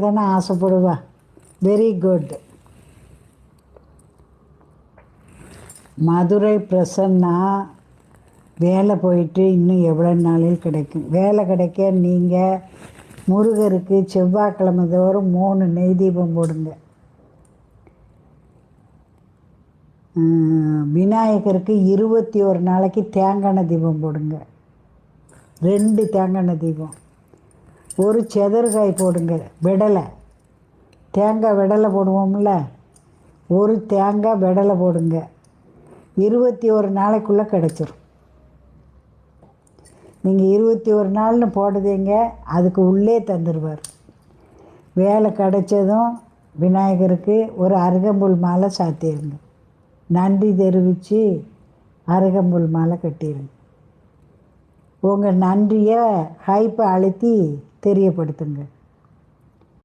தானே ஆசைப்படுவா? Very good Madurai Prasanna வேலை போயிட்டு இன்னும் எவ்வளோ நாளில் கிடைக்கும்? வேலை கிடைக்க நீங்கள் முருகருக்கு செவ்வாய்க்கிழமை தோறும் மூணு நெய் தீபம் போடுங்க. விநாயகருக்கு இருபத்தி ஒரு நாளைக்கு தேங்காய் தீபம் போடுங்க. ரெண்டு தேங்காய் தீபம். ஒரு செதறுகாய் போடுங்க விடலை. தேங்காய் விடலை போடுவோம்ல ஒரு தேங்காய் விடலை போடுங்க. இருபத்தி ஒரு நாளைக்குள்ளே கிடச்சிரும். நீங்கள் இருபத்தி ஒரு நாள்னு போடுதீங்க அதுக்கு உள்ளே தந்துடுவார் வேலை கிடைச்சதும் விநாயகருக்கு ஒரு அருகம்புல் மாலை சாத்திடுங்க நன்றி தெரிவித்து அருகம்புல் மாலை கட்டிடுங்க உங்கள் நன்றியை ஹைப்பை அழுத்தி தெரியப்படுத்துங்க.